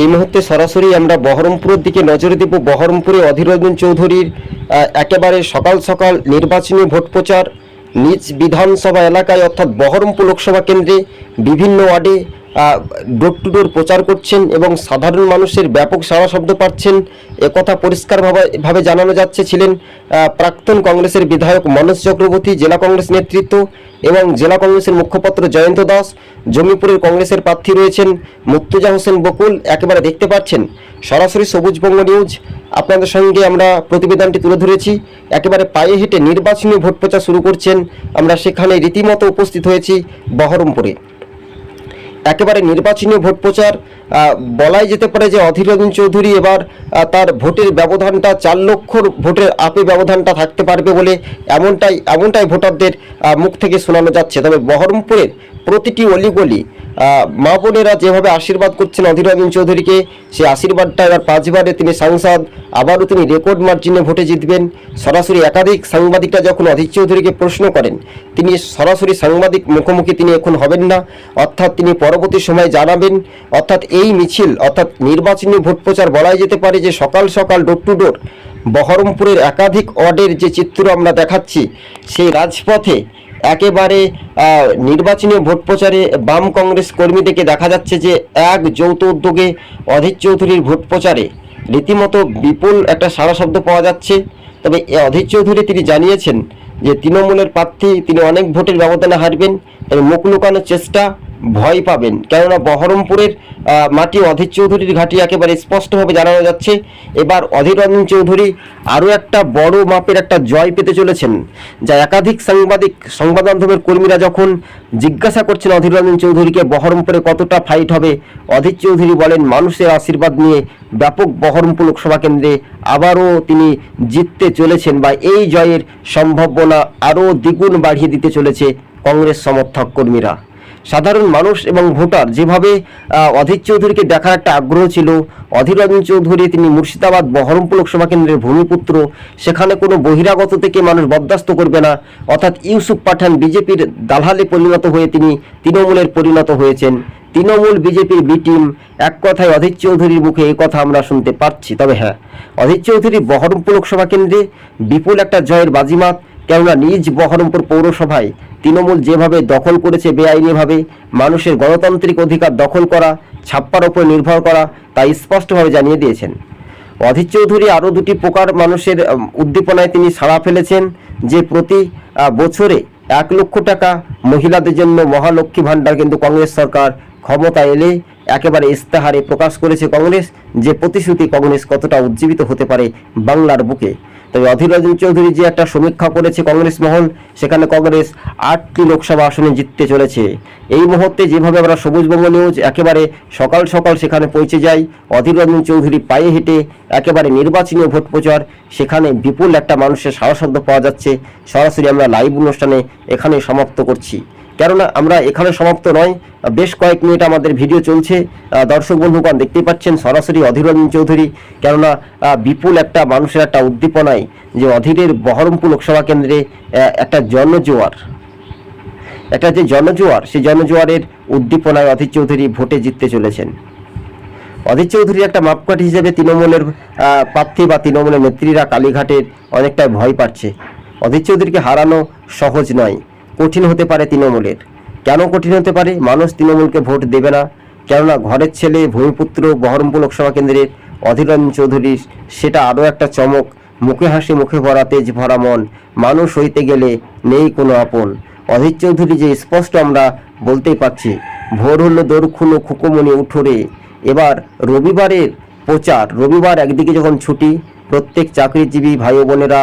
এই মুহূর্তে সরাসরি আমরা বহরমপুরের দিকে নজর দেব বহরমপুরে অধীর রঞ্জন চৌধুরীর একেবারে সকাল সকাল নির্বাচনী ভোট প্রচার, নিজ বিধানসভা এলাকায় অর্থাৎ বহরমপুর লোকসভা কেন্দ্রে বিভিন্ন ওয়ার্ডে ডোর টু ডোর প্রচার করছেন এবং সাধারণ মানুষের ব্যাপক সাড়া শব্দ পাচ্ছেন। একথা পরিষ্কারভাবে, ভাবে জানানো যাচ্ছে, ছিলেন প্রাক্তন কংগ্রেসের বিধায়ক মনোজ চক্রবর্তী, জেলা কংগ্রেস নেতৃত্ব এবং জেলা কংগ্রেসের মুখপাত্র জয়ন্ত দাস। জমিপুরের কংগ্রেসের প্রার্থী রয়েছেন মুর্তুজা হোসেন বকুল, একেবারে দেখতে পাচ্ছেন। সরাসরি সবুজবঙ্গ নিউজ, আপনাদের সঙ্গে আমরা প্রতিবেদনটি তুলে ধরেছি। একেবারে পায়ে হেঁটে নির্বাচনী ভোট প্রচার শুরু করছেন। আমরা সেখানে রীতিমতো উপস্থিত হয়েছি বহরমপুরে। একেবারে নির্বাচনী ভোট প্রচার বলাই যেতে পারে যে অধীর রঞ্জন চৌধুরী এবার তার ভোটের ব্যবধানটা চার লক্ষর ভোটের আপে ব্যবধানটা থাকতে পারবে বলে এমনটাই এমনটাই ভোটারদের মুখ থেকে শোনানো যাচ্ছে। তবে বহরমপুরের প্রতিটি অলিগলি মা বোনেরা যেভাবে আশীর্বাদ করছেন অধীর রঞ্জন চৌধুরীকে সেই আশীর্বাদটা এবার পাঁচবারে তিনি সাংসদ, আবারও তিনি রেকর্ড মার্জিনে ভোটে জিতবেন। সরাসরি একাধিক সাংবাদিকরা যখন অধীর চৌধুরীকে প্রশ্ন করেন, তিনি সরাসরি সাংবাদিক মুখোমুখি তিনি এখন হবেন না। অর্থাৎ তিনি পরবর্তী সময় জানাবেন, অর্থাৎ এই মিছিল, অর্থাৎ নির্বাচনী ভোট প্রচার বলাই যেতে পারে যে সকাল সকাল ডোর টু ডোর বহরমপুরের একাধিক ওয়ার্ডের যে চিত্র আমরা দেখাচ্ছি, সেই রাজপথে একেবারে নির্বাচনী ভোট প্রচারে বাম কংগ্রেস কর্মীদেরকে দেখা যাচ্ছে যে এক যৌথ উদ্যোগে অধীর চৌধুরীর ভোট প্রচারে রীতিমতো বিপুল একটা সারা শব্দ পাওয়া যাচ্ছে। তবে অধীর চৌধুরী তিনি জানিয়েছেন যে তৃণমূলের প্রার্থী, তিনি অনেক ভোটের ব্যবধানে হারবেন, তবে মুখ লুকানোর চেষ্টা ভয় পাবেন। কেননা বহরমপুরের মাটি অধীর চৌধুরীর ঘাঁটি একেবারে স্পষ্টভাবে জানানো যাচ্ছে। এবার অধীর রঞ্জন চৌধুরী আরও একটা বড় মাপের একটা জয় পেতে চলেছেন, যা একাধিক সাংবাদিক, সংবাদ মাধ্যমের কর্মীরা যখন জিজ্ঞাসা করছেন অধীর রঞ্জন চৌধুরীকে বহরমপুরে কতটা ফাইট হবে, অধীর চৌধুরী বলেন, মানুষের আশীর্বাদ নিয়ে ব্যাপক বহরমপুর লোকসভা কেন্দ্রে আবারও তিনি জিততে চলেছেন বা এই জয়ের সম্ভাবনা আরও দ্বিগুণ বাড়িয়ে দিতে চলেছে কংগ্রেস সমর্থক কর্মীরা। সাধারণ মানুষ এবং ভোটার যেভাবে অধীর চৌধুরীকে দেখার একটা আগ্রহ ছিল, অধীর রঞ্জন চৌধুরী তিনি মুর্শিদাবাদ বহরমপুর লোকসভা কেন্দ্রের ভূমিপুত্র, সেখানে কোনো বহিরাগত থেকে মানুষ বরদাস্ত করবে না, অর্থাৎ ইউসুফ পাঠান বিজেপির দালালে পরিণত হয়ে তিনি তৃণমূলের পরিণত হয়েছেন। তৃণমূল বিজেপির বি টিম এক কথায় অধীর চৌধুরীর মুখে এই কথা আমরা শুনতে পাচ্ছি। তবে হ্যাঁ অধীর চৌধুরী বহরমপুর লোকসভা কেন্দ্রে বিপুল একটা জয়ের বাজিমাত কেননা নিজ বহরমপুর পৌরসভায় তৃণমূল যেভাবে দখল করেছে বেআইনিভাবে, মানুষের গণতান্ত্রিক অধিকার দখল করা, ছাপ্পার ওপর নির্ভর করা, তা স্পষ্টভাবে জানিয়ে দিয়েছেন। অধীর চৌধুরী আরও দুটি প্রকার মানুষের উদ্দীপনায় তিনি সাড়া ফেলেছেন যে প্রতি বছরে এক লক্ষ টাকা মহিলাদের জন্য মহালক্ষ্মী ভাণ্ডার কিন্তু কংগ্রেস সরকার ক্ষমতা এলে একেবারে ইস্তাহারে প্রকাশ করেছে কংগ্রেস, যে প্রতিশ্রুতি কংগ্রেস কতটা উজ্জীবিত হতে পারে বাংলার বুকে। তবে অধীর রঞ্জন চৌধুরী যে একটা সমীক্ষা করেছে কংগ্রেস মহল, সেখানে কংগ্রেস আটটি লোকসভা আসনে জিততে চলেছে। এই মুহূর্তে যেভাবে আমরা সবুজবঙ্গ নিউজ একেবারে সকাল সকাল সেখানে পৌঁছে যাই অধীর রঞ্জন চৌধুরী পায়ে হেঁটে একেবারে নির্বাচনী ভোট প্রচার, সেখানে বিপুল একটা মানুষের সাহসদ্য পাওয়া যাচ্ছে। সরাসরি আমরা লাইভ অনুষ্ঠানে এখানে সমাপ্ত করছি। কেননা আমরা এখানে সমাপ্ত নয়, বেশ কয়েক মিনিট আমাদের ভিডিও চলছে। দর্শক বন্ধুগণ, দেখতেই পাচ্ছেন সরাসরি অধীর রঞ্জন চৌধুরী, কেননা বিপুল একটা মানুষের একটা উদ্দীপনায় যে অধীরের বহরমপুর লোকসভা কেন্দ্রে একটা জনজোয়ার। একটা যে জনজোয়ার, সেই জনজোয়ারের উদ্দীপনায় অধীর চৌধুরী ভোটে জিততে চলেছেন। অধীর চৌধুরী একটা মাপকাঠি হিসেবে তৃণমূলের প্রার্থী বা তৃণমূলের নেত্রীরা কালীঘাটের অনেকটাই ভয় পাচ্ছে। অধীর চৌধুরীকে হারানো সহজ নয়। কঠিন হতে পারে তৃণমূলের। কেন কঠিন হতে পারে? মানুষ তৃণমূলকে ভোট দেবে না। কেননা ঘরের ছেলে, ভূমিপুত্র, বহরমপুর লোকসভা কেন্দ্রের অধীর রঞ্জন চৌধুরী, সেটা আরও একটা চমক। মুখে হাসি, মুখে ভরা তেজ ভরা মন। মানুষ হইতে গেলে নেই কোনো আপন। অধীর চৌধুরী যে স্পষ্ট আমরা বলতেই পারছি, ভোর হলো দরখুনো খুকুমনি উঠোরে। এবার রবিবারের প্রচার, রবিবার একদিকে যখন ছুটি প্রত্যেক চাকরিজীবী ভাই বোনেরা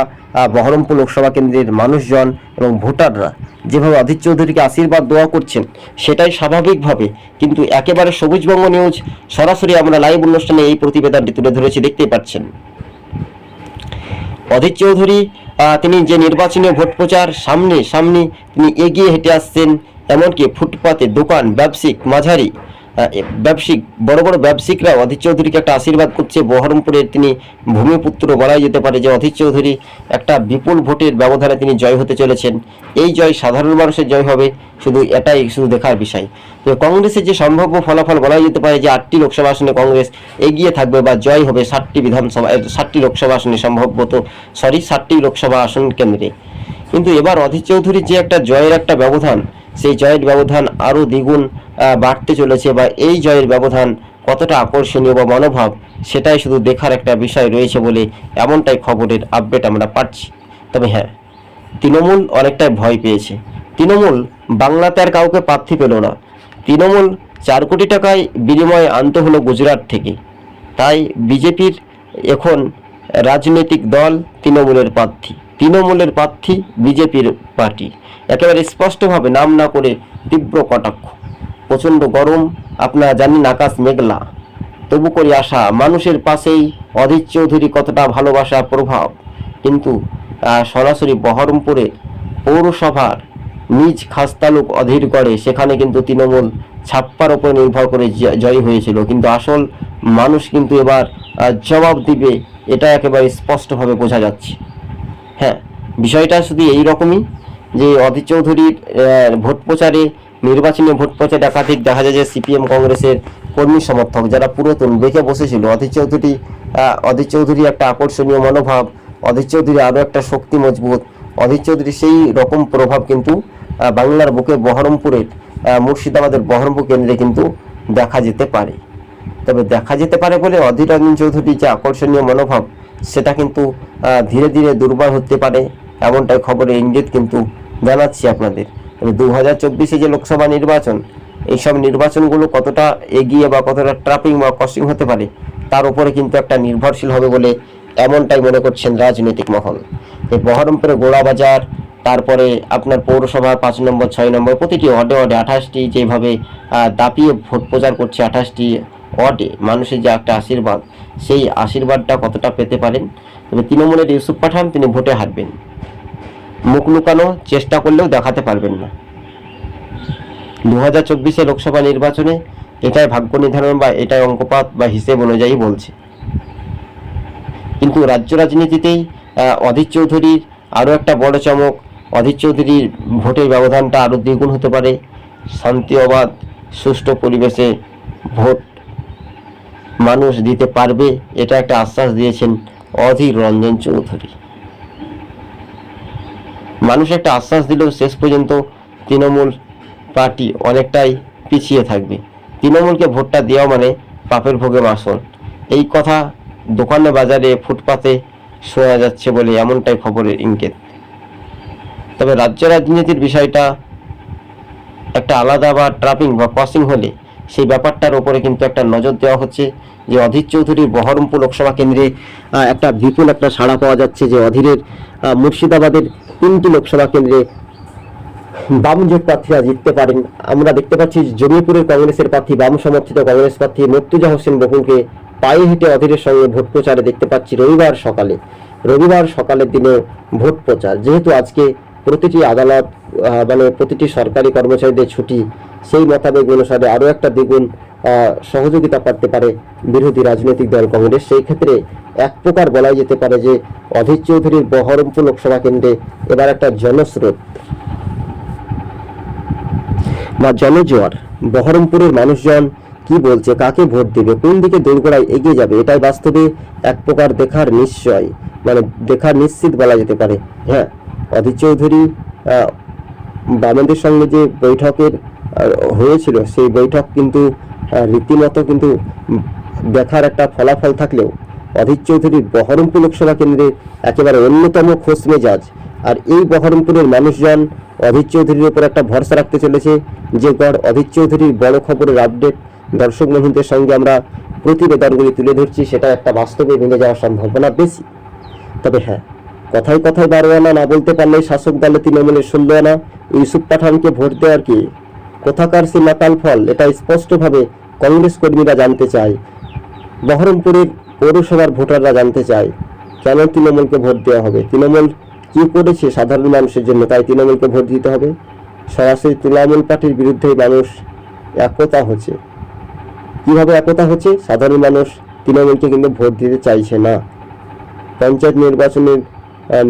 বহরমপুর লোকসভা কেন্দ্রের মানুষজন এবং ভোটাররা যেভাবে অধীর চৌধুরীকে আশীর্বাদ, দোয়া করছেন, সেটাই স্বাভাবিকভাবে। কিন্তু একেবারে সবুজবঙ্গ নিউজ, সরাসরি আমরা লাইভ অনুষ্ঠানে এই প্রতিবেদনটি তুলে ধরেছি, দেখতেই পাচ্ছেন। অধীর চৌধুরী তিনি যে নির্বাচনী ভোট প্রচার, সামনে সামনে তিনি এগিয়ে হেঁটে আসছেন, এমনকি ফুটপাতে দোকান ব্যবসায়িক মাঝারি ব্যবসায়িক বড় বড় ব্যবসায়িকরা অধীর চৌধুরীকে একটা আশীর্বাদ করছে। বহরমপুরের তিনি ভূমিপুত্র বলাই যেতে পারে যে, অধীর চৌধুরী একটা বিপুল ভোটের ব্যবধানে তিনি জয় হতে চলেছেন। এই জয় সাধারণ মানুষের জয় হবে, শুধু এটাই শুধু দেখার বিষয়। তো কংগ্রেসের যে সম্ভাব্য ফলাফল বলা যেতে পারে যে, আটটি লোকসভা আসনে কংগ্রেস এগিয়ে থাকবে বা জয় হবে ষাটটি বিধানসভা ষাটটি লোকসভা আসনে সম্ভবত, সরি ষাটটি লোকসভা আসন কেন্দ্রে। কিন্তু এবার অধীর চৌধুরীর যে একটা জয়ের একটা ব্যবধান সেই জয়ের ব্যবধান আরও দ্বিগুণ বাড়তে চলেছে বা এই জয়ের ব্যবধান কতটা আকর্ষণীয় বা মনোভাব সেটাই শুধু দেখার একটা বিষয় রয়েছে বলে এমনটাই খবরের আপডেট আমরা পাচ্ছি। তবে হ্যাঁ তৃণমূল অনেকটাই ভয় পেয়েছে। তৃণমূল বাংলাতে আর কাউকে প্রার্থী পেল না। তৃণমূল চার কোটি টাকায় বিনিময়ে আনতে হলো গুজরাট থেকে। তাই বিজেপির এখন রাজনৈতিক দল তৃণমূলের প্রার্থী। তৃণমূলের প্রার্থী বিজেপির পার্টি। একেবারে স্পষ্টভাবে নাম না করে তীব্র কটাক্ষ। প্রচণ্ড গরম, আপনারা জানেন আকাশ মেঘলা। তবু করে আসা মানুষের পাশেই অধীর চৌধুরী কতটা ভালোবাসা প্রভাব। কিন্তু সরাসরি বহরমপুরে পৌরসভার নিজ খাস্তালুক অধীরগড়ে সেখানে কিন্তু তৃণমূল ছাপ্পার ওপর নির্ভর করে জয়ী হয়েছিল। কিন্তু আসল মানুষ কিন্তু এবার জবাব দিবে, এটা একেবারে স্পষ্টভাবে বোঝা যাচ্ছে। হ্যাঁ বিষয়টা শুধু এই রকমই। যে অধীর চৌধুরীর ভোট প্রচারে, নির্বাচনী ভোট প্রচারে একাধিক দেখা যায় যে সিপিএম কংগ্রেসের কর্মী সমর্থক যারা পুরাতন দেখে বসেছিল। অধীর চৌধুরী অধীর চৌধুরী একটা আকর্ষণীয় মনোভাব, অধীর চৌধুরী আরও একটা শক্তি মজবুত। অধীর চৌধুরী সেই রকম প্রভাব কিন্তু বাংলার বুকে বহরমপুরের মুর্শিদাবাদের বহরমপুর কেন্দ্রে কিন্তু দেখা যেতে পারে। তবে দেখা যেতে পারে বলে অধীর রঞ্জন চৌধুরীর যে আকর্ষণীয় মনোভাব, সেটা কিন্তু ধীরে ধীরে দুর্বল হতে পারে, এমনটাই খবরে ইঙ্গিত কিন্তু জানাচ্ছি আপনাদের। তবে দু হাজার চব্বিশে যে লোকসভা নির্বাচন, এইসব নির্বাচনগুলো কতটা এগিয়ে বা কতটা ট্রাপিং বা কস্টিং হতে পারে, তার উপরে কিন্তু একটা নির্ভরশীল হবে বলে এমনটাই মনে করছেন রাজনৈতিক মহল। এই বহরমপুরে গোড়াবাজার তারপরে আপনার পৌরসভা পাঁচ নম্বর, ছয় নম্বর, প্রতিটি ওয়ার্ডে ওয়ার্ডে আঠাশটি যেভাবে দাপিয়ে ভোট প্রচার করছে আঠাশটি ওয়ার্ডে মানুষের যে একটা আশীর্বাদ, সেই আশীর্বাদটা কতটা পেতে পারেন? তবে তৃণমূলের ইউসুফ পাঠান, তিনি ভোটে হারবেন। মুখ লুকানো চেষ্টা করলেও দেখাতে পারবেন না। দু হাজার চব্বিশে লোকসভা নির্বাচনে এটাই ভাগ্য নির্ধারণ বা এটাই অঙ্কপাত বা হিসেব অনুযায়ী বলছে। কিন্তু রাজ্য রাজনীতিতেই অধীর চৌধুরীর আরও একটা বড় চমক, অধীর চৌধুরীর ভোটের ব্যবধানটা আরও দ্বিগুণ হতে পারে। শান্তি অবাধ সুষ্ঠু পরিবেশে ভোট মানুষ দিতে পারবে, এটা একটা আশ্বাস দিয়েছেন অধীর রঞ্জন চৌধুরী। মানুষ একটা আশ্বাস দিলেও শেষ পর্যন্ত তৃণমূল পার্টি অনেকটাই পিছিয়ে থাকবে। তৃণমূলকে ভোটটা দেওয়া মানে পাপের ভোগে মাসন এই কথা দোকানে বাজারে ফুটপাতে শোনা যাচ্ছে বলে এমনটাই খবরের ইঙ্গিত। তবে রাজ্য রাজনীতির বিষয়টা একটা আলাদা বা ট্রাপিং বা ক্রসিং হলে সেই ব্যাপারটার ওপরে কিন্তু একটা নজর দেওয়া হচ্ছে যে অধীর চৌধুরীর বহরমপুর লোকসভা কেন্দ্রে একটা বিপুল একটা সাড়া পাওয়া যাচ্ছে যে অধীরের মুর্শিদাবাদের তিনটি লোকসভা কেন্দ্রে বাম জোট প্রার্থীরা জিততে পারেন। আমরা দেখতে পাচ্ছি জমিপুরের কংগ্রেসের প্রার্থী, বাম সমর্থিত কংগ্রেস প্রার্থী মর্তুজা হোসেন বকুলকে পায়ে হেঁটে অধীরের সঙ্গে ভোট প্রচারে দেখতে পাচ্ছি রবিবার সকালে। রবিবার সকালের দিনে ভোট প্রচার। যেহেতু আজকে প্রতিটি আদালত মানে প্রতিটি সরকারি কর্মচারীদের ছুটি, সেই মোতাবেক অনুসারে আরও একটা দ্বিগুণ সহযোগিতা করতে পারে বিরোধী রাজনৈতিক দল কংগ্রেস। সেই ক্ষেত্রে এক প্রকার বলাই যেতে পারে যে অধীর চৌধুরীর বহরমপুর লোকসভা কেন্দ্রে এবার একটা জনস্রোত বা জনজোয়ার। বহরমপুরের মানুষজন কি বলছে, কাকে ভোট দেবে, কোন দিকে দোরগোড়ায় এগিয়ে যাবে, এটাই বাস্তবে এক প্রকার দেখার নিশ্চয় মানে দেখার নিশ্চিত বলা যেতে পারে। হ্যাঁ অধীর চৌধুরী বামেদের সঙ্গে যে বৈঠকের হয়েছিল, সেই বৈঠক কিন্তু রীতিমতো কিন্তু দেখার একটা ফলাফল থাকলেও অধীর চৌধুরীর বহরমপুর লোকসভা কেন্দ্রে একেবারে অন্যতম খোঁজ মেজাজ। আর এই বহরমপুরের মানুষজন অধীর চৌধুরীর উপর একটা ভরসা রাখতে চলেছে যে গড় অধীর চৌধুরীর বড় খবরের আপডেট দর্শক বন্ধুদের সঙ্গে আমরা প্রতিবেদনগুলি তুলে ধরছি, সেটা একটা বাস্তবে ভেঙে যাওয়ার সম্ভাবনা বেশি। তবে হ্যাঁ কথায় কথায় বারো আনা না বলতে পারলে শাসক দলে তৃণমূলের ষোলো আনা ইউসুফ পাঠানকে ভোট দেওয়ার কি কোথাকার সে নাতাল ফল, এটা স্পষ্টভাবে কংগ্রেস কর্মীরা জানতে চায়। বহরমপুরের পৌরসভার ভোটাররা জানতে চায়, কেন তৃণমূলকে ভোট দেওয়া হবে? তৃণমূল কি করেছে সাধারণ মানুষের জন্য? তাই তৃণমূলকে ভোট দিতে হবে? সরাসরি তৃণমূল পার্টির বিরুদ্ধে মানুষ একতা হচ্ছে। কীভাবে একতা হচ্ছে? সাধারণ মানুষ তৃণমূলকে কিন্তু ভোট দিতে চাইছে না। পঞ্চায়েত নির্বাচনের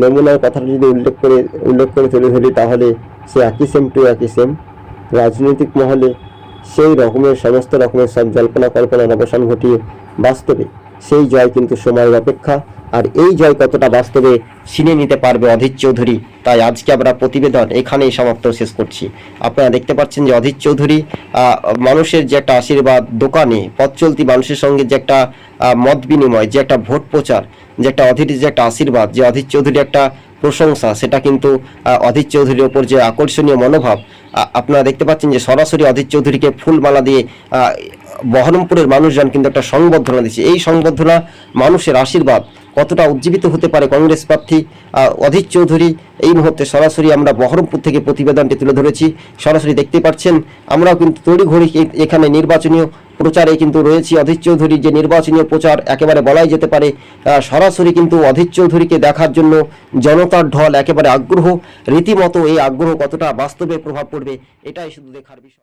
নমুনার কথাটা যদি উল্লেখ করে উল্লেখ করে তুলে ধরি, তাহলে সে একই সেম টু একই সেম রাজনৈতিক মহলে সেই রকমের, সমস্ত রকমের সব জল্পনা কল্পনার অবসান ঘটিয়ে বাস্তবে সেই জয় কিন্তু সময়ের অপেক্ষা। আর এই জয় কতটা বাস্তবে ছিনে নিতে পারবে অধীর চৌধুরী। তাই আজকে আমরা প্রতিবেদন এখানেই সমাপ্ত শেষ করছি। আপনারা দেখতে পাচ্ছেন যে অধীর চৌধুরী মানুষের যে একটা আশীর্বাদ দোকানে, পথ চলতি মানুষের সঙ্গে যে একটা মত বিনিময়, যে একটা ভোট প্রচার, যে একটা অধীর যে একটা আশীর্বাদ, যে অধীর চৌধুরী একটা প্রশংসা, সেটা কিন্তু অধীর চৌধুরীর ওপর যে আকর্ষণীয় মনোভাব আপনারা দেখতে পাচ্ছেন যে সরাসরি অধীর চৌধুরীকে ফুলমালা দিয়ে বহরমপুরের মানুষজন কিন্তু একটা সংবর্ধনা দিচ্ছে। এই সংবর্ধনা মানুষের আশীর্বাদ কতটা উজ্জীবিত হতে পারে কংগ্রেস প্রার্থী অধীর চৌধুরী? এই মুহূর্তে সরাসরি আমরা বহরমপুর থেকে প্রতিবেদনটি তুলে ধরেছি। সরাসরি দেখতে পাচ্ছেন, আমরাও কিন্তু তড়িঘড়ি এখানে নির্বাচনীয় প্রচারে কিন্তু রয়েছি। অধীর চৌধুরীর যে নির্বাচনী প্রচার একেবারে বলাই যেতে পারে সরাসরি কিন্তু অধীর চৌধুরীকে দেখার জন্য জনতার ঢল একেবারে আগ্রহ। রীতিমতো এই আগ্রহ কতটা বাস্তবে প্রভাব পড়বে, এটাই শুধু দেখার বিষয়।